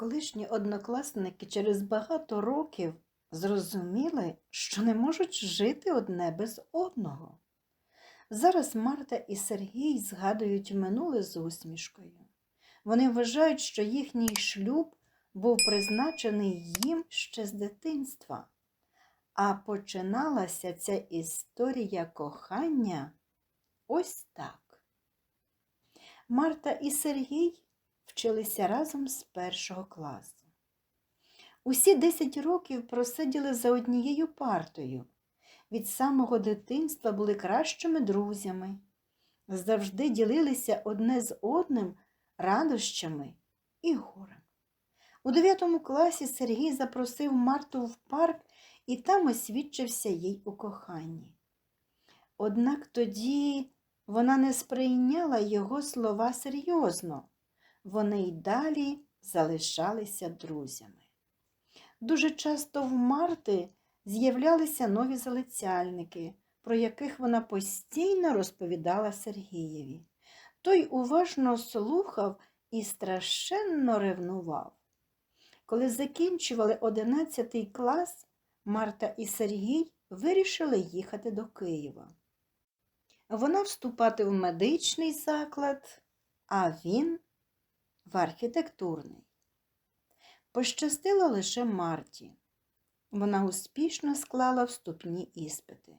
Колишні однокласники через багато років зрозуміли, що не можуть жити одне без одного. Зараз Марта і Сергій згадують минуле з усмішкою. Вони вважають, що їхній шлюб був призначений їм ще з дитинства. А починалася ця історія кохання ось так. Марта і Сергій вчилися разом з першого класу. Усі 10 років просиділи за однією партою. Від самого дитинства були кращими друзями, завжди ділилися одне з одним радощами і горем. У 9 класі Сергій запросив Марту в парк і там освідчився їй у коханні. Однак тоді вона не сприйняла його слова серйозно вони й далі залишалися друзями. Дуже часто в Марти з'являлися нові залицяльники, про яких вона постійно розповідала Сергієві. Той уважно слухав і страшенно ревнував. Коли закінчували одинадцятий клас, Марта і Сергій вирішили їхати до Києва. Вона вступати в медичний заклад, а він в архітектурний. Пощастило лише Марті. Вона успішно склала вступні іспити.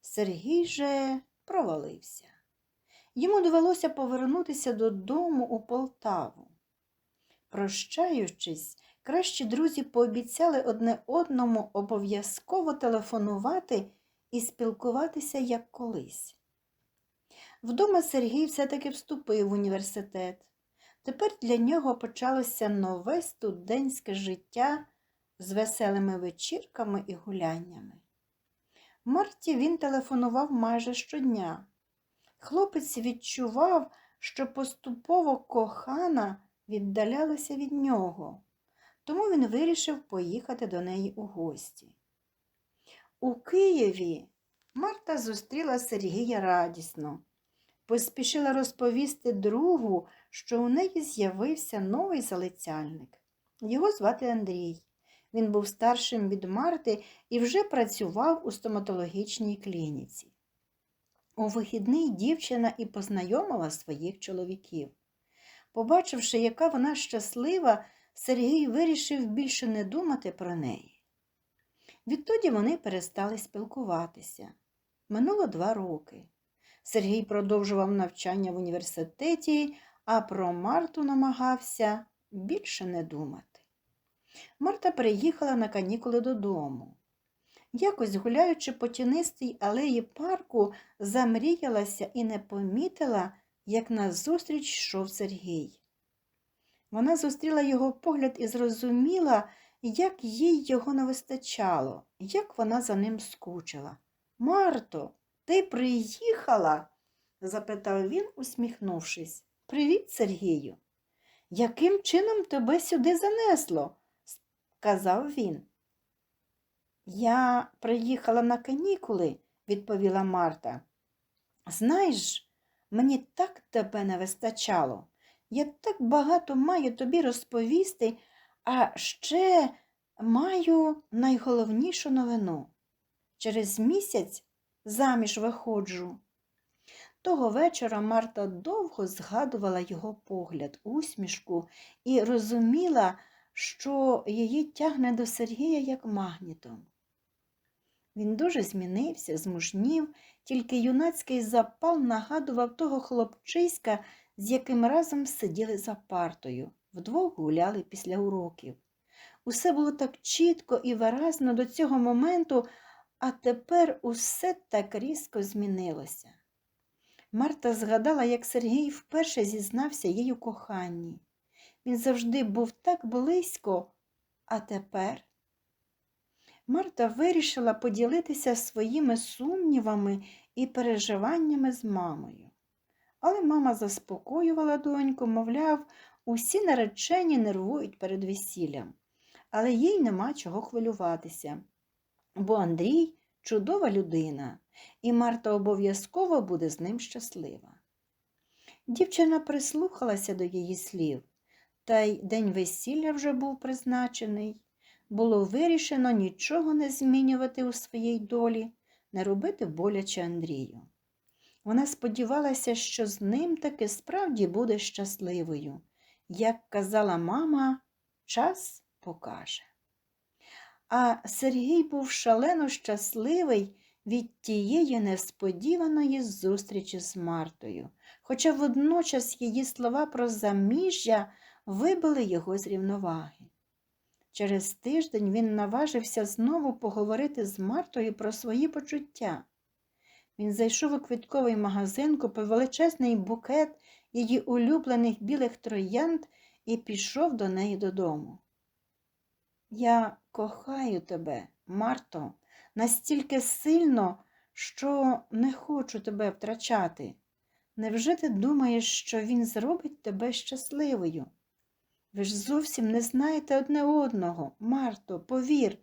Сергій же провалився. Йому довелося повернутися додому у Полтаву. Прощаючись, кращі друзі пообіцяли одне одному обов'язково телефонувати і спілкуватися як колись. Вдома Сергій все-таки вступив в університет. Тепер для нього почалося нове студентське життя з веселими вечірками і гуляннями. Марті він телефонував майже щодня. Хлопець відчував, що поступово кохана віддалялася від нього, тому він вирішив поїхати до неї у гості. У Києві Марта зустріла Сергія радісно, поспішила розповісти другу, що у неї з'явився новий залицяльник. Його звати Андрій. Він був старшим від Марти і вже працював у стоматологічній клініці. У вихідний дівчина і познайомила своїх чоловіків. Побачивши, яка вона щаслива, Сергій вирішив більше не думати про неї. Відтоді вони перестали спілкуватися. Минуло два роки. Сергій продовжував навчання в університеті, а про Марту намагався більше не думати. Марта приїхала на канікули додому. Якось, гуляючи по тінистій алеї парку, замріялася і не помітила, як назустріч йшов Сергій. Вона зустріла його погляд і зрозуміла, як їй його не вистачало, як вона за ним скучила. Марто, ти приїхала? запитав він, усміхнувшись. Привіт, Сергію. Яким чином тебе сюди занесло? сказав він. Я приїхала на канікули, відповіла Марта. Знаєш, мені так тебе не вистачало. Я так багато маю тобі розповісти, а ще маю найголовнішу новину. Через місяць заміж виходжу. Того вечора Марта довго згадувала його погляд, усмішку і розуміла, що її тягне до Сергія як магнітом. Він дуже змінився, змужнів, тільки юнацький запал нагадував того хлопчиська, з яким разом сиділи за партою, вдвох гуляли після уроків. Усе було так чітко і виразно до цього моменту, а тепер усе так різко змінилося. Марта згадала, як Сергій вперше зізнався їй у коханні. Він завжди був так близько, а тепер. Марта вирішила поділитися своїми сумнівами і переживаннями з мамою. Але мама заспокоювала доньку, мовляв, усі наречені нервують перед весіллям, але їй нема чого хвилюватися, бо Андрій чудова людина, і Марта обов'язково буде з ним щаслива. Дівчина прислухалася до її слів. Та й день весілля вже був призначений. Було вирішено нічого не змінювати у своїй долі, не робити боляче Андрію. Вона сподівалася, що з ним таки справді буде щасливою. Як казала мама, час покаже. А Сергій був шалено щасливий від тієї несподіваної зустрічі з Мартою, хоча водночас її слова про заміжжя вибили його з рівноваги. Через тиждень він наважився знову поговорити з Мартою про свої почуття. Він зайшов у квітковий магазин, купив величезний букет її улюблених білих троянд і пішов до неї додому. Я кохаю тебе, Марто, настільки сильно, що не хочу тебе втрачати. Невже ти думаєш, що він зробить тебе щасливою? Ви ж зовсім не знаєте одне одного. Марто, повір,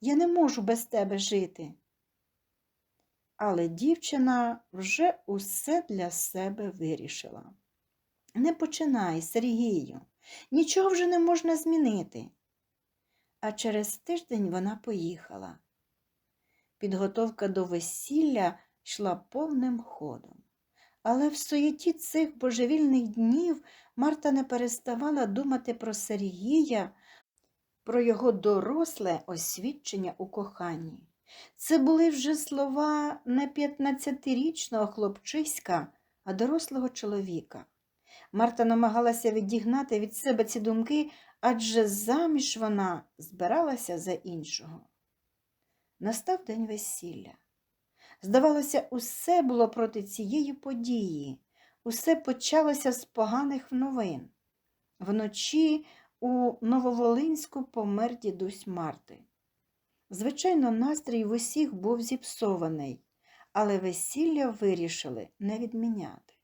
я не можу без тебе жити. Але дівчина вже усе для себе вирішила. Не починай, Сергію, нічого вже не можна змінити. А через тиждень вона поїхала. Підготовка до весілля йшла повним ходом. Але в суєті цих божевільних днів Марта не переставала думати про Сергія, про його доросле освідчення у коханні. Це були вже слова не 15-річного хлопчиська, а дорослого чоловіка. Марта намагалася відігнати від себе ці думки, адже заміж вона збиралася за іншого. Настав день весілля. Здавалося, усе було проти цієї події, усе почалося з поганих новин. Вночі у Нововолинську помер дідусь Марти. Звичайно, настрій в усіх був зіпсований, але весілля вирішили не відміняти.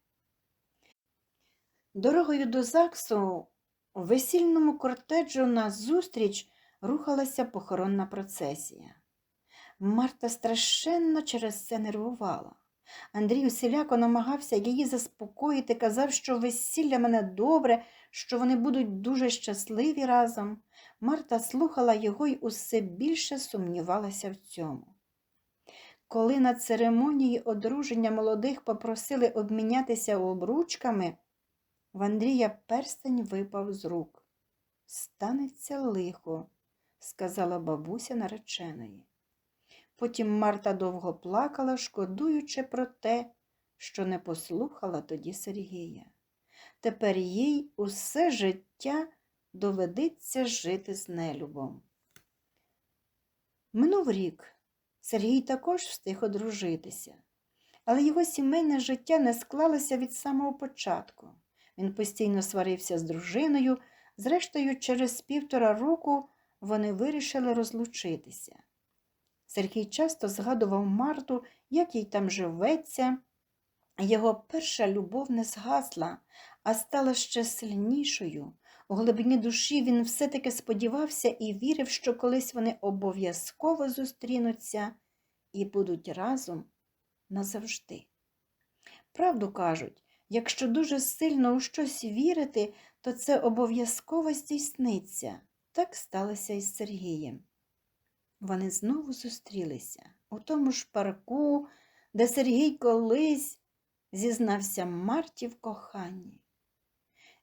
Дорогою до ЗАГСу у весільному кортеджу назустріч рухалася похоронна процесія. Марта страшенно через це нервувала. Андрій усіляко намагався її заспокоїти, казав, що весілля мене добре, що вони будуть дуже щасливі разом. Марта слухала його й усе більше сумнівалася в цьому. Коли на церемонії одруження молодих попросили обмінятися обручками, в Андрія перстень випав з рук. Станеться лихо, сказала бабуся нареченої. Потім Марта довго плакала, шкодуючи про те, що не послухала тоді Сергія. Тепер їй усе життя доведеться жити з нелюбом. Минув рік. Сергій також встиг одружитися, але його сімейне життя не склалося від самого початку. Він постійно сварився з дружиною, зрештою, через півтора року вони вирішили розлучитися. Сергій часто згадував Марту, як їй там живеться. Його перша любов не згасла, а стала ще сильнішою. У глибині душі він все-таки сподівався і вірив, що колись вони обов'язково зустрінуться і будуть разом назавжди. Правду кажуть, якщо дуже сильно у щось вірити, то це обов'язково здійсниться. Так сталося і з Сергієм. Вони знову зустрілися у тому ж парку, де Сергій колись зізнався Марті в коханні.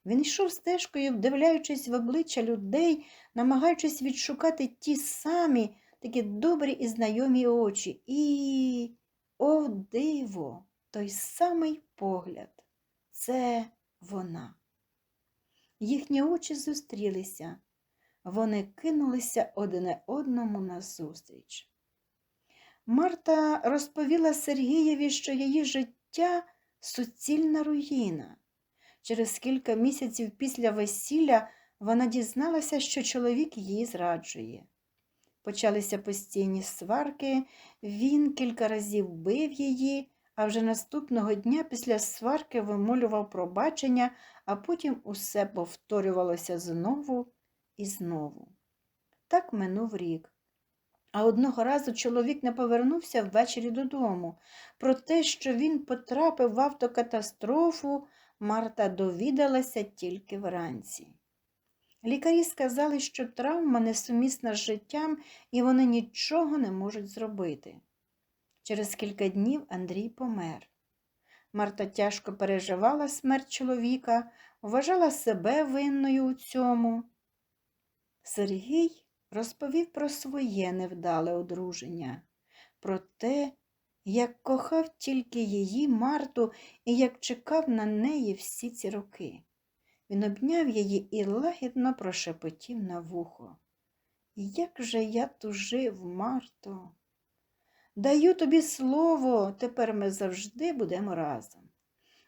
Він йшов стежкою, вдивляючись в обличчя людей, намагаючись відшукати ті самі такі добрі і знайомі очі. І, о, диво, той самий погляд це вона. Їхні очі зустрілися, вони кинулися одне одному назустріч. Марта розповіла Сергієві, що її життя суцільна руїна. Через кілька місяців після весілля вона дізналася, що чоловік її зраджує. Почалися постійні сварки, він кілька разів бив її, а вже наступного дня після сварки вимолював пробачення, а потім усе повторювалося знову і знову. Так минув рік. А одного разу чоловік не повернувся ввечері додому. Про те, що він потрапив в автокатастрофу, Марта довідалася тільки вранці. Лікарі сказали, що травма несумісна з життям і вони нічого не можуть зробити. Через кілька днів Андрій помер. Марта тяжко переживала смерть чоловіка, вважала себе винною у цьому. Сергій розповів про своє невдале одруження, про те, як кохав тільки її Марту і як чекав на неї всі ці роки. Він обняв її і лагідно прошепотів на вухо. Як же я тужив, Марто. Даю тобі слово, тепер ми завжди будемо разом.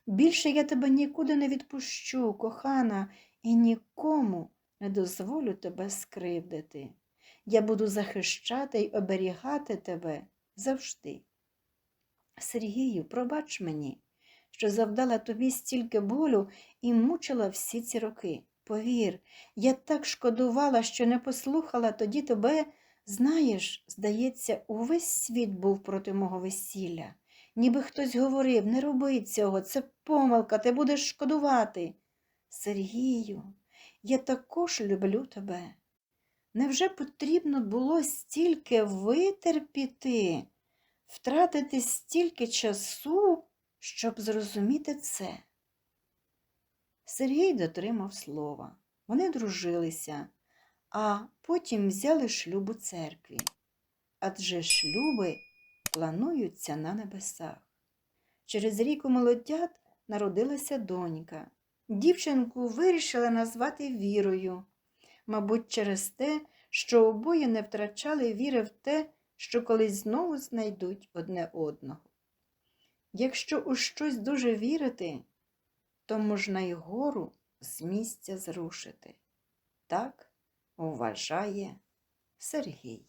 Більше я тебе нікуди не відпущу, кохана, і нікому не дозволю тебе скривдити. Я буду захищати й оберігати тебе завжди. Сергію, пробач мені, що завдала тобі стільки болю і мучила всі ці роки. Повір, я так шкодувала, що не послухала тоді тебе. Знаєш, здається, увесь світ був проти мого весілля. Ніби хтось говорив, не роби цього, це помилка, ти будеш шкодувати. Сергію, я також люблю тебе. Невже потрібно було стільки витерпіти, втратити стільки часу, щоб зрозуміти це? Сергій дотримав слова. Вони дружилися, а потім взяли шлюб у церкві. Адже шлюби плануються на небесах. Через рік у молодят народилася донька. Дівчинку вирішили назвати Вірою, мабуть, через те, що обоє не втрачали віри в те, що колись знову знайдуть одне одного. Якщо у щось дуже вірити, то можна й гору з місця зрушити. Так вважає Сергій.